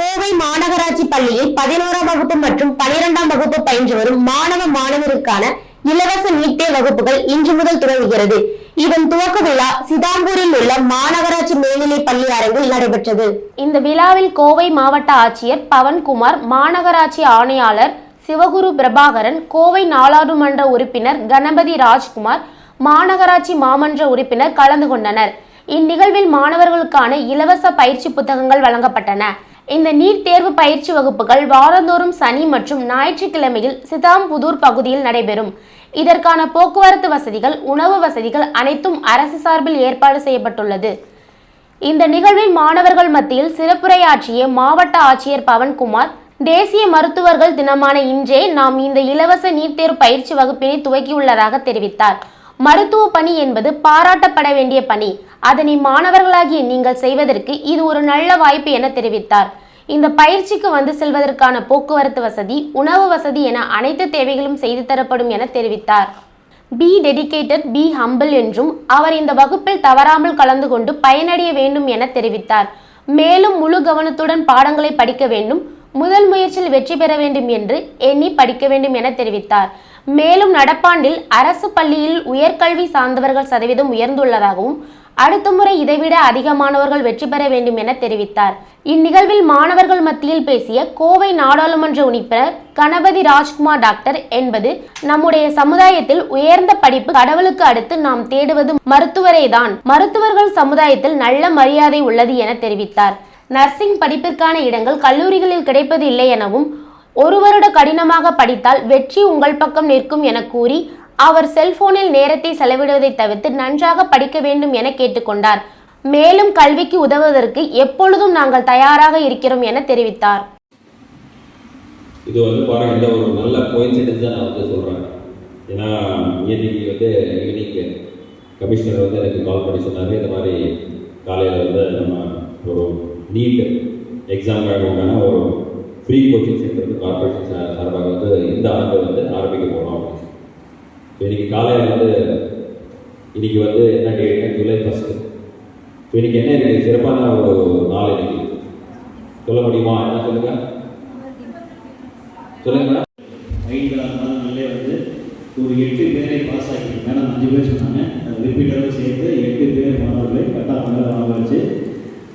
கோவை மாநகராட்சி பள்ளியில் பதினோராம் வகுப்பு மற்றும் பனிரெண்டாம் வகுப்பு பயின்று வரும் மாணவ மாணவருக்கான இலவச நீட் தேர்வு வகுப்புகள் இன்று முதல் துவங்குகிறது. இதன் துவக்க விழா சிதாம்பூரில் உள்ள மாநகராட்சி மேல்நிலைப் பள்ளி அரங்கில் நடைபெற்றது. இந்த விழாவில் கோவை மாவட்ட ஆட்சியர் பவன்குமார் மாநகராட்சி ஆணையாளர் சிவகுரு பிரபாகரன் கோவை நாடாளுமன்ற உறுப்பினர் கணபதி ராஜ்குமார் மாநகராட்சி மாமன்ற உறுப்பினர் கலந்து கொண்டனர். இந்நிகழ்வில் மாணவர்களுக்கான இலவச பயிற்சி புத்தகங்கள் வழங்கப்பட்டன. இந்த நீட் தேர்வு பயிற்சி வகுப்புகள் வாரந்தோறும் சனி மற்றும் ஞாயிற்றுக்கிழமையில் சிதாம்புதூர் பகுதியில் நடைபெறும். இதற்கான போக்குவரத்து வசதிகள் உணவு வசதிகள் அனைத்தும் அரசு சார்பில் ஏற்பாடு செய்யப்பட்டுள்ளது. இந்த நிகழ்வில் மாணவர்கள் மத்தியில் சிறப்புரையாற்றிய மாவட்ட ஆட்சியர் பவன்குமார் தேசிய மருத்துவர்கள் தினமான இன்றே நாம் இந்த இலவச நீட் தேர்வு பயிற்சி வகுப்பினை துவக்கியுள்ளதாக தெரிவித்தார். மருத்துவ பணி என்பது பாராட்டப்பட வேண்டிய பணி. அதனை மாணவர்களாகிய நீங்கள் செய்வதற்கு இது ஒரு நல்ல வாய்ப்பு என தெரிவித்தார். இந்த பயிற்சிக்கு வந்து செல்வதற்கான போக்குவரத்து வசதி உணவு வசதி என அனைத்து தேவைகளும் செய்து தரப்படும் என தெரிவித்தார். பி டெடிகேட்டட் பி ஹம்பிள் என்றும் அவர் இந்த வகுப்பில் தவறாமல் கலந்து கொண்டு பயனடைய வேண்டும் என தெரிவித்தார். மேலும் முழு கவனத்துடன் பாடங்களை படிக்க வேண்டும் முதல் முயற்சியில் வெற்றி பெற வேண்டும் என்று எண்ணி படிக்க வேண்டும் என தெரிவித்தார். மேலும் நடப்பாண்டில் அரசு பள்ளியில் உயர்கல்வி சார்ந்தவர்கள் சதவீதம் உயர்ந்துள்ளதாகவும் அடுத்த முறை இதைவிட அதிகமானவர்கள் வெற்றி பெற வேண்டும் என தெரிவித்தார். இந்நிகழ்வில் மாணவர்கள் மத்தியில் பேசிய கோவை நாடாளுமன்ற உறுப்பினர் கணபதி ராஜ்குமார் டாக்டர் என்பது நம்முடைய சமுதாயத்தில் உயர்ந்த படிப்பு கடவுளுக்கு அடுத்து நாம் தேடுவது மருத்துவரே தான் மருத்துவர்கள் சமுதாயத்தில் நல்ல மரியாதை உள்ளது என தெரிவித்தார். நர்சிங் படிப்பிற்கான இடங்கள் கல்லூரிகளில் கிடைப்பது இல்லை எனவும் ஒரு வருட கடினமாக படித்தால் வெற்றி உங்கள் பக்கம் நிற்கும் என கூறி அவர் செல்போனில் நேரத்தை செலவிடுவதை தவிர்த்து நன்றாக படிக்க வேண்டும் என கேட்டுக்கொண்டார். மேலும் கல்விக்கு உதவுவதற்கு எப்பொழுதும் நாங்கள் தயாராக இருக்கிறோம் என தெரிவித்தார். இது வந்து பாருங்க ஒரு நல்ல கோயின்சிடன்ஸ் தான் நான் வந்து சொல்கிறேன் ஏன்னா இன்னைக்கு வந்து ஈவினிங் கமிஷனர் வந்து எனக்கு கால் பண்ணி சொன்னார். இந்த மாதிரி காலையில் வந்து நம்ம ஒரு நீட் எக்ஸாம் ஆகணும்னா ஒரு ஃப்ரீ கோச்சிங் சென்டர் வந்து கார்பரேஷன் சார்பாக வந்து இந்த ஆண்டு வந்து ஸோ இன்னைக்கு காலையில் வந்து இன்னைக்கு வந்து என்ன டேட்னா ஜூலை ஃபஸ்ட்டு ஸோ இன்றைக்கி என்ன இருக்குது சிறப்பான ஒரு நாள் இன்றைக்கி சொல்ல முடியுமா? என்ன சொல்லுங்க? சொல்லுங்க மேடம் ஐந்தாறு மாதங்களே வந்து ஒரு எட்டு பேரை பாஸ் ஆகி மேடம் அஞ்சு பேர் சொன்னாங்க. அது சேர்த்து எட்டு பேர் மாணவர்களை கட்டாக வாங்க வச்சு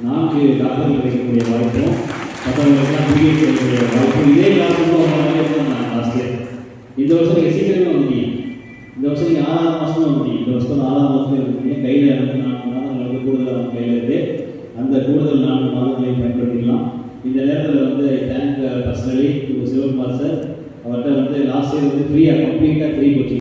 நான்கு டாக்டர்கள் கிடைக்கக்கூடிய வாய்ப்பும் மற்றவங்களுக்குலாம் பிடிஎஸ் கிடைக்கக்கூடிய வாய்ப்பும் இதே கிளாஸுக்கும் நான் லாஸ்ட் இயர் இந்த வருஷம் நீங்கள் இந்த ஆறாவது மாதம் தான் வந்துட்டீங்க இந்த வருஷம் ஆறாவது மாதத்துல இருக்குங்க கையில் இருந்து நான்கு மாதங்களுக்கு கூடுதல் அவங்க கையில் இருக்கு. அந்த கூடுதல் நான்கு மாதங்களையும் பயன்படுத்திக்கலாம். இந்த நேரத்தில் வந்து தேங்க் பர்சனலி சிவகுமார் சார் அவர்கிட்ட வந்து லாஸ்ட் இயர் வந்து ஃப்ரீயாக கம்ப்ளீட்டாக ஃப்ரீ கோச்சிங்